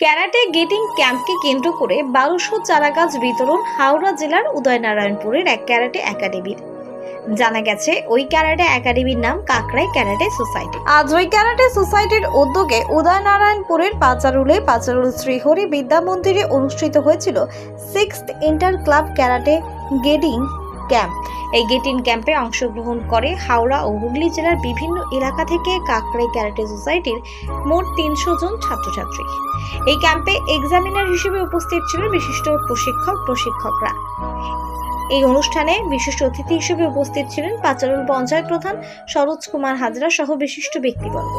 Karate getting ক্যাম্পকে কেন্দ্র করে বারোশো চারাগাছ বিতরণ হাওড়া জেলার উদয়নারায়ণপুরের এক ক্যারাটে একাডেমির। জানা গেছে, ওই ক্যারাটে একাডেমির নাম কাকরাই ক্যারাটে সোসাইটি। আজ ওই ক্যারাটে সোসাইটির উদ্যোগে উদয়নারায়ণপুরের পাচারুলে পাচারুল শ্রীহরি বিদ্যা মন্দিরে অনুষ্ঠিত হয়েছিল sixth inter club karate grading camp. এই গেটিং ক্যাম্পে অংশগ্রহণ করে হাওড়া ও হুগলি জেলার বিভিন্ন এলাকা থেকে কাকরাই ক্যারাটে সোসাইটির মোট তিনশো জন ছাত্রছাত্রী। এই ক্যাম্পে এক্সামিনার হিসেবে উপস্থিত ছিলেন বিশিষ্ট প্রশিক্ষক, প্রশিক্ষকরা। এই অনুষ্ঠানে বিশিষ্ট অতিথি হিসেবে উপস্থিত ছিলেন পাচারুল পঞ্চায়েত প্রধান সরোজ কুমার হাজরা সহ বিশিষ্ট ব্যক্তিবর্গ।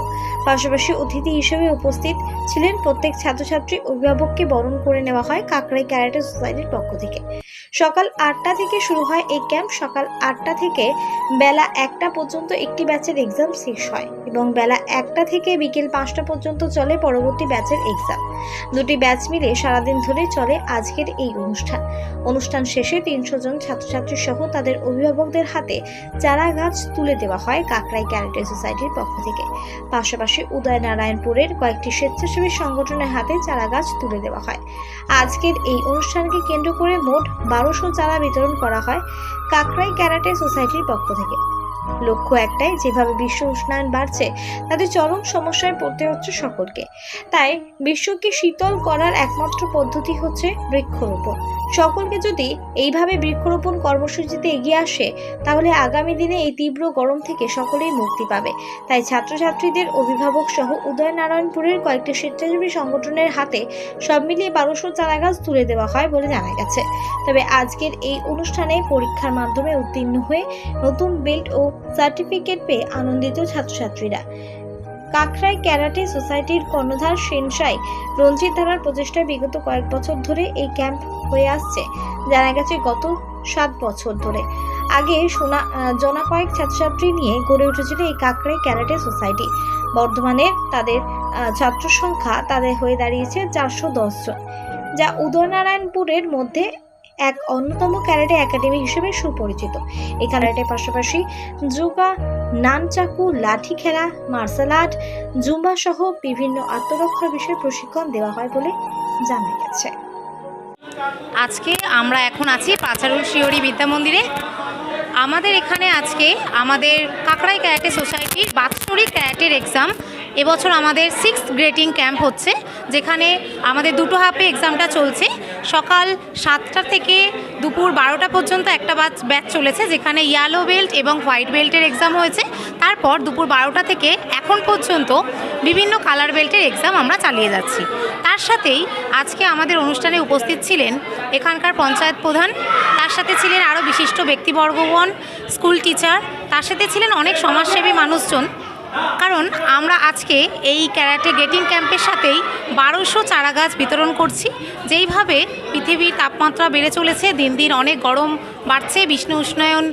পাশাপাশি অতিথি হিসেবে উপস্থিত ছিলেন প্রত্যেক ছাত্রছাত্রী অভিভাবককে বরণ করে নেওয়া হয় কাকরাই ক্যারাটে সোসাইটির পক্ষ থেকে। সকাল আটটা থেকে শুরু হয় এই ক্যাম্প। সকাল আটটা থেকে বেলা একটা পর্যন্ত একটি ব্যাচের এক্সাম শেষ হয় এবং বেলা একটা থেকে বিকেল পাঁচটা পর্যন্ত চলে পরবর্তী ব্যাচের এক্সাম। দুটি ব্যাচ মিলে সারাদিন ধরে চলে আজকের এই অনুষ্ঠান। অনুষ্ঠান শেষে তিনশো জন ছাত্রছাত্রী সহ তাদের অভিভাবকদের হাতে চারা গাছ তুলে দেওয়া হয় কাকরাই ক্যারেটে সোসাইটির পক্ষ থেকে। পাশাপাশি উদয়নারায়ণপুরের কয়েকটি স্বেচ্ছাসেবী সংগঠনের হাতে চারা গাছ তুলে দেওয়া হয়। আজকের এই অনুষ্ঠানকে কেন্দ্র করে মোট বারোশো চারা বিতরণ করা হয় কাকরাই ক্যারাটে সোসাইটির পক্ষ থেকে লক্ষ্য একটাই, যেভাবে বিশ্ব উষ্ণায়ন বাড়ছে তাদের চরম সমস্যায় পড়তে হচ্ছে সকলকে। তাই বিশ্বকে শীতল করার একমাত্র পদ্ধতি হচ্ছে বৃক্ষরোপণ। সকলকে যদি এইভাবে বৃক্ষরোপণ কর্মসূচিতে এগিয়ে আসে, তাহলে আগামী দিনে এই তীব্র গরম থেকে সকলেই মুক্তি পাবে। তাই ছাত্রছাত্রীদের অভিভাবক সহ উদয়নারায়ণপুরের কয়েকটি স্বেচ্ছাসেবী সংগঠনের হাতে সব মিলিয়ে বারোশো চারাগাছ তুলে দেওয়া হয় বলে জানা গেছে। তবে আজকের এই অনুষ্ঠানে পরীক্ষার মাধ্যমে উত্তীর্ণ হয়ে নতুন বেল্ট ও সার্টিফিকেট পেয়ে আনন্দিত ছাত্রছাত্রীরা। কাকরাই ক্যারাটে সোসাইটির কর্ণধার সেনসাই রঞ্জিত ধারার প্রচেষ্টায় বিগত কয়েক বছর ধরে এই ক্যাম্প হয়ে আসছে। জানা গেছে, গত সাত বছর ধরে। আগে সোনা জনা কয়েক ছাত্রছাত্রী নিয়ে গড়ে উঠেছিল এই কাকরাই ক্যারাটে সোসাইটি। বর্ধমানে তাদের ছাত্র সংখ্যা তাদের হয়ে দাঁড়িয়েছে চারশো দশ জন, যা উদয়নারায়ণপুরের মধ্যে এক অন্যতম ক্যারাটে একাডেমি হিসেবে সুপরিচিত। এই ক্যারাটের পাশাপাশি যোগা নানচাকু, লাঠি খেলা, মার্শাল আর্ট, জুম্বা সহ বিভিন্ন আত্মরক্ষার বিষয়ে প্রশিক্ষণ দেওয়া হয় বলে জানা গেছে। আজকে আমরা এখন আছি পাচারুল শিওরি বিদ্যা মন্দিরে। আমাদের এখানে আজকে আমাদের কাকড়াই ক্যারাটে সোসাইটির বাৎসরিক ক্যারাটের এক্সাম। এবছর আমাদের সিক্স গ্রেটিং ক্যাম্প হচ্ছে, যেখানে আমাদের দুটো হাফে এক্সামটা চলছে। সকাল সাতটা থেকে দুপুর বারোটা পর্যন্ত একটা ব্যাচ ব্যাচ চলেছে, যেখানে ইয়েলো বেল্ট এবং হোয়াইট বেল্টের এক্সাম হয়েছে। তারপর দুপুর বারোটা থেকে এখন পর্যন্ত বিভিন্ন কালার বেল্টের এক্সাম আমরা চালিয়ে যাচ্ছি। তার সাথেই আজকে আমাদের অনুষ্ঠানে উপস্থিত ছিলেন এখানকার পঞ্চায়েত প্রধান, তার সাথে ছিলেন আরও বিশিষ্ট ব্যক্তিবর্গগণ স্কুল টিচার তার সাথে ছিলেন অনেক সমাজসেবী মানুষজন। কারণ আমরা আজকে এই ক্যারাটে গেটিং ক্যাম্পের সাথেই বারোশো চারা গাছ বিতরণ করছি, যেইভাবে পৃথিবীর তাপমাত্রা বেড়ে চলেছে, দিন দিন অনেক গরম বাড়ছে, বিষ্ণু উষ্ণায়ন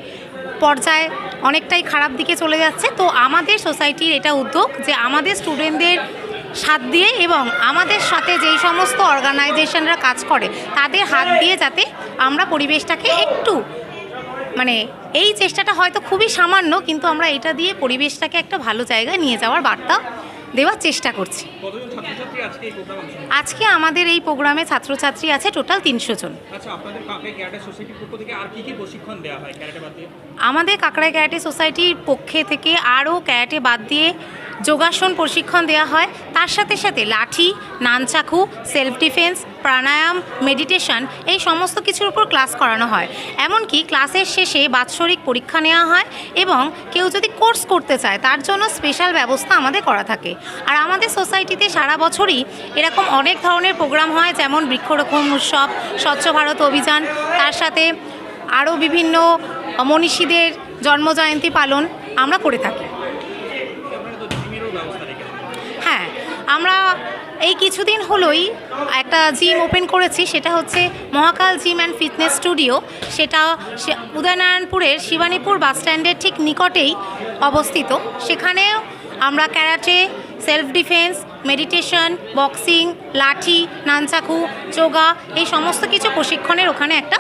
পর্যায়ে অনেকটাই খারাপ দিকে চলে যাচ্ছে। তো আমাদের সোসাইটির এটা উদ্যোগ যে আমাদের স্টুডেন্টদের সাথ দিয়ে এবং আমাদের সাথে যেই সমস্ত অর্গানাইজেশনরা কাজ করে, তাদের হাত দিয়ে যাতে আমরা পরিবেশটাকে একটু মানে এই চেষ্টাটা হয়তো খুবই সামান্য কিন্তু আমরা এটা দিয়ে পরিবেশটাকে একটা ভালো জায়গায় নিয়ে যাওয়ার বার্তা দেওয়ার চেষ্টা করছি। আজকে আমাদের এই প্রোগ্রামে ছাত্রছাত্রী আছে টোটাল তিনশো জন। আচ্ছা আমাদের কাকড়াই ক্যারাটে সোসাইটির পক্ষে থেকে আরও ক্যারাটে বাদ দিয়ে যোগাসন প্রশিক্ষণ দেওয়া হয়। তার সাথে সাথে লাঠি, nunchaku self defence pranayama meditation এই সমস্ত কিছুর উপর ক্লাস করানো হয়। এমনকি ক্লাসের শেষে বাৎসরিক পরীক্ষা নেওয়া হয় এবং কেউ যদি কোর্স করতে চায়, তার জন্য স্পেশাল ব্যবস্থা আমাদের করা থাকে। আর আমাদের সোসাইটিতে সারা বছরই এরকম অনেক ধরনের প্রোগ্রাম হয়, যেমন বৃক্ষরোপণ উৎসব, স্বচ্ছ ভারত অভিযান, তার সাথে আরও বিভিন্ন মনীষীদের জন্মজয়ন্তী পালন আমরা করে থাকি আপনারা তো জিমেরও ব্যবস্থা রেখেছেন হ্যাঁ আমরা এই কিছুদিন হলোই একটা জিম ওপেন করেছি, সেটা হচ্ছে Mahakal gym and fitness studio সেটা উদয়নারায়ণপুরের শিবানীপুর বাস স্ট্যান্ডের ঠিক নিকটেই অবস্থিত। সেখানেও আমরা karate self defence meditation boxing লাঠি, নানচাকু যোগা এই সমস্ত কিছু প্রশিক্ষণের ওখানে একটা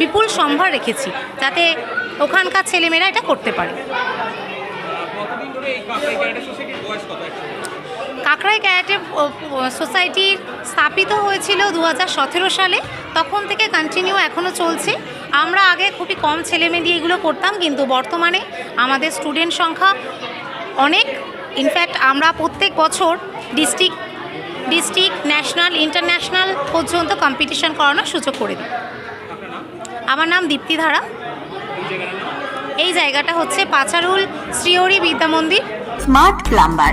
বিপুল সম্ভার রেখেছি, যাতে ওখানকার ছেলেমেয়েরা এটা করতে পারে। কাকরাই ক্যারাটে সোসাইটির স্থাপিত হয়েছিল দু হাজার সতেরো সালে। তখন থেকে কন্টিনিউ এখনও চলছে। আমরা আগে খুবই কম ছেলে মেয়ে দিয়ে এগুলো করতাম, কিন্তু বর্তমানে আমাদের স্টুডেন্ট সংখ্যা অনেক। ইনফ্যাক্ট আমরা প্রত্যেক বছর ডিস্ট্রিক্ট ডিস্ট্রিক্ট ন্যাশনাল ইন্টারন্যাশনাল পর্যন্ত কম্পিটিশন করানোর সুযোগ করে দিই। আমার নাম দীপ্তি ধারা। এই এই জায়গাটা হচ্ছে পাচারুল শ্রীহরি বিদ্যা মন্দির। স্মার্ট প্লাম্বার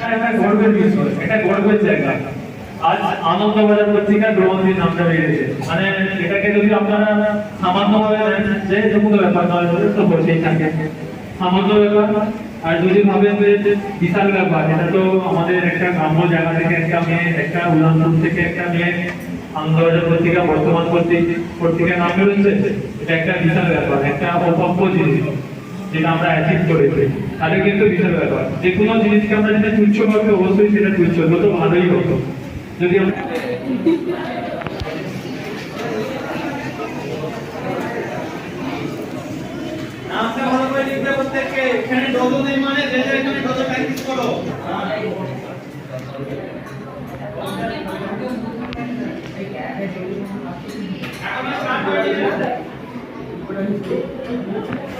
এটা এটা বেরিয়েছে মানে ব্যাপার আর যদি ভাবেন যে বিশাল ব্যাপার এটা তো আমাদের একটা গ্রাম্য জায়গা থেকে একটা মেয়ে একটা উদাহরণ থেকে একটা মেয়ে আনন্দবাজার পত্রিকা বর্তমান পত্রিকা নাম বেরোচ্ছে এটা একটা বিশাল ব্যাপার, একটা অপব্য জিনিস। যেটা আমরা অ্যাচিভ করেছি। তাহলে কিন্তু বিশাল ব্যাপার। যে কোনো জিনিসকে আমরা যেটা তুচ্ছ ভাবে অবশ্যই সেটা তুচ্ছ হতো ভালোই হতো। যদি আমরা নামটা ভালো করে লিখবে প্রত্যেককে। এখানে মানে যে যে এখানে প্র্যাকটিস করো। এখানে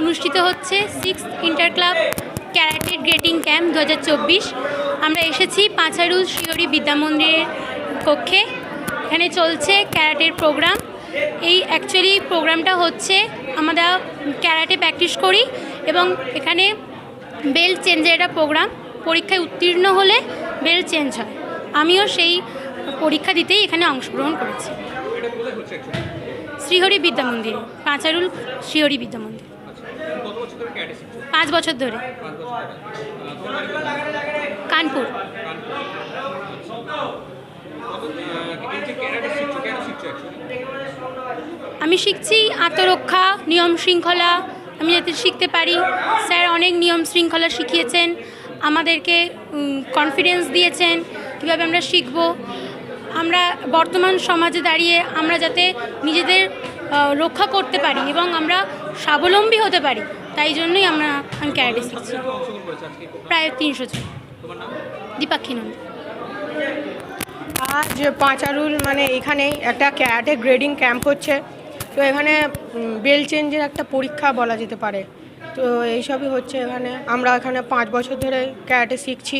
অনুষ্ঠিত হচ্ছে six inter club karate grading camp দু হাজার চব্বিশ। আমরা এসেছি পাঁচারু শিওরি বিদ্যা মন্দিরের কক্ষে। এখানে চলছে ক্যারাটের প্রোগ্রাম। এই অ্যাকচুয়ালি প্রোগ্রামটা হচ্ছে আমরা ক্যারাটে প্র্যাকটিস করি এবং এখানে বেল চেঞ্জের একটা প্রোগ্রাম পরীক্ষায় উত্তীর্ণ হলে বেল চেঞ্জ হয় আমিও সেই পরীক্ষা দিতেই এখানে অংশগ্রহণ করেছি শ্রীহরি বিদ্যা মন্দির পাঁচারুল শ্রীহরি বিদ্যা মন্দির আচ্ছা পাঁচ বছর ধরে? কানপুর কানপুর আচ্ছা। কত আহ, এই যে ক্যারাটে শিখছো কেন শিখছো অ্যাকচুয়ালি আমি শিখছি আত্মরক্ষা, নিয়ম শৃঙ্খলা, আমি যাতে শিখতে পারি। স্যার অনেক নিয়ম শৃঙ্খলা শিখিয়েছেন, আমাদেরকে কনফিডেন্স দিয়েছেন কীভাবে আমরা শিখব। আমরা বর্তমান সমাজে দাঁড়িয়ে আমরা যাতে নিজেদের রক্ষা করতে পারি এবং আমরা স্বাবলম্বী হতে পারি, তাই জন্যই আমরা আমি ক্যারাটে শিখছি? প্রায় তিনশো জন। দীপাক্ষী নন্দী। আজ পাঁচারুল মানে এখানে একটা ক্যারাটে গ্রেডিং ক্যাম্প হচ্ছে। তো এখানে বেল চেঞ্জের একটা পরীক্ষা বলা যেতে পারে। তো এইসবই হচ্ছে এখানে। আমরা এখানে পাঁচ বছর ধরে ক্যারাটে শিখছি।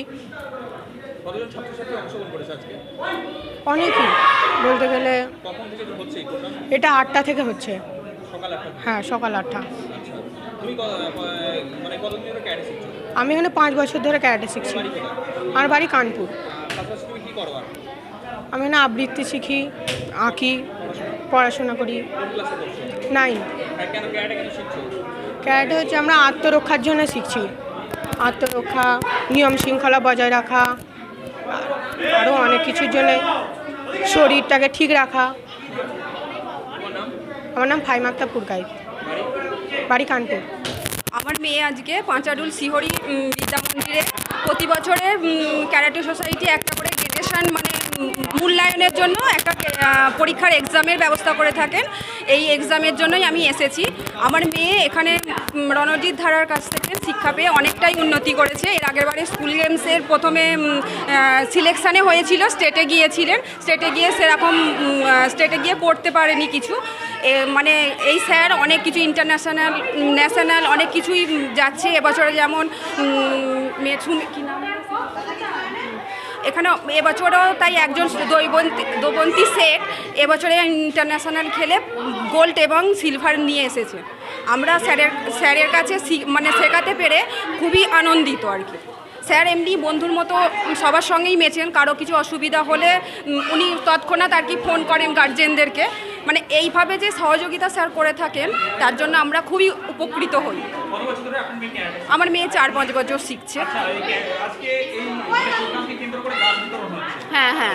অনেকই বলতে গেলে এটা আটটা থেকে হচ্ছে। হ্যাঁ সকাল আটটা। আচ্ছা। মানে আমি এখানে পাঁচ বছর ধরে ক্যারাটে শিখছি। আমার বাড়ি কানপুর। আমি এখানে আবৃত্তি শিখি আঁকি পড়াশোনা করি। নাইন ক্যারেটে হচ্ছে আমরা আত্মরক্ষার জন্য শিখছি। আত্মরক্ষা, নিয়ম শৃঙ্খলা বজায় রাখা আরও অনেক কিছুর জন্য শরীরটাকে ঠিক রাখা। আমার নাম ফাইমাক্তা পুরকাই বাড়ি কানপুর। আমার মেয়ে আজকে পাঁচাডুল শিহরি বিদ্যা মন্দিরে প্রতি বছরে ক্যারাটে সোসাইটি একটা করে গ্রেডেশন মানে মূল্যায়নের জন্য একটা পরীক্ষার এক্সামের ব্যবস্থা করে থাকেন। এই এক্সামের জন্যই আমি এসেছি। আমার মেয়ে এখানে রণজিৎ ধারার কাছ থেকে শিক্ষা পেয়ে অনেকটাই উন্নতি করেছে। এর আগের বারে স্কুল গেমসের প্রথমে সিলেকশানে হয়েছিল। স্টেটে গিয়েছিলেন। স্টেটে গিয়ে সেরকম স্টেটে গিয়ে করতে পারেনি কিছু। মানে এই স্যার অনেক কিছু ইন্টারন্যাশনাল ন্যাশনাল অনেক কিছুই যাচ্ছে। এবছরে যেমন মেছু কি নাম? এখানে এবছরও তাই একজন দৈবন্তী, দোবন্তী সেট এবছরে ইন্টারন্যাশনাল খেলে গোল্ড এবং সিলভার নিয়ে এসেছে। আমরা স্যারের স্যারের কাছে মানে শেখাতে পেরে খুবই আনন্দিত আর কি। স্যার এমনি বন্ধুর মতো সবার সঙ্গেই মেছেন কারও কিছু অসুবিধা হলে উনি তৎক্ষণাৎ আর কি ফোন করেন গার্জেনদেরকে। মানে এইভাবে যে সহযোগিতা স্যার করে থাকেন, তার জন্য আমরা খুবই উপকৃত হই। আমার মেয়ে চার পাঁচ বছর শিখছে। আচ্ছা হ্যাঁ হ্যাঁ।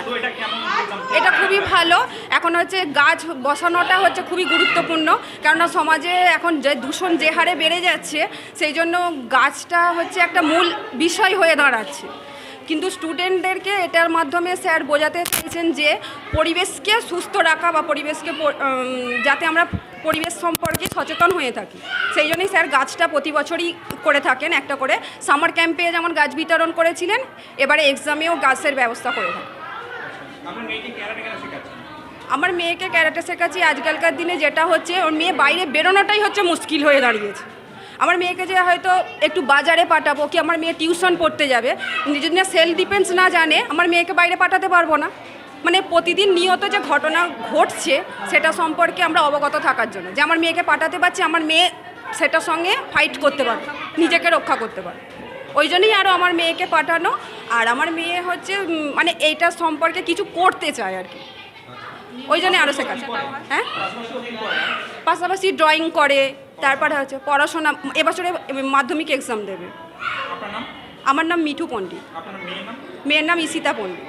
এটা খুবই ভালো। এখন হচ্ছে গাছ বসানোটা হচ্ছে খুবই গুরুত্বপূর্ণ। কেননা সমাজে এখন যে দূষণ যে হারে বেড়ে যাচ্ছে সেই জন্য গাছটা হচ্ছে একটা মূল বিষয় হয়ে দাঁড়াচ্ছে। কিন্তু স্টুডেন্টদেরকে এটার মাধ্যমে স্যার বোঝাতে চেয়েছেন যে পরিবেশকে সুস্থ রাখা বা পরিবেশকে যাতে আমরা পরিবেশ সম্পর্কে সচেতন হয়ে থাকি। সেই জন্যই স্যার গাছটা প্রতি বছরই করে থাকেন একটা করে। সামার ক্যাম্পে যেমন গাছ বিতরণ করেছিলেন এবারে এক্সামেও গাছের ব্যবস্থা করে থাকেন। আমার মেয়েকে ক্যারাটে শেখাচ্ছি আজকালকার দিনে যেটা হচ্ছে ওর মেয়ে বাইরে বেরোনোটাই হচ্ছে মুশকিল হয়ে দাঁড়িয়েছে। আমার মেয়েকে যে হয়তো একটু বাজারে পাঠাবো কি আমার মেয়ে টিউশন পড়তে যাবে, যদি না সেলফ ডিফেন্স না জানে, আমার মেয়েকে বাইরে পাঠাতে পারব না। মানে প্রতিদিন নিয়ত যে ঘটনা ঘটছে, সেটা সম্পর্কে আমরা অবগত থাকার জন্য। যে আমার মেয়েকে পাঠাতে পারছি, আমার মেয়ে সেটার সঙ্গে ফাইট করতে পারবে, নিজেকে রক্ষা করতে পারবে। ওই জন্যই আরও আমার মেয়েকে পাঠানো, আর আমার মেয়ে হচ্ছে মানে এইটা সম্পর্কে কিছু করতে চায় আর কি। ওই জন্য আরও শেখাচ্ছে। হ্যাঁ? পাশাপাশি ড্রয়িং করে তারপরে হচ্ছে পড়াশোনা এবছরে মাধ্যমিক এক্সাম দেবে। আমার নাম মিঠু পণ্ডিত। মেয়ের নাম? ইসিতা পণ্ডিত।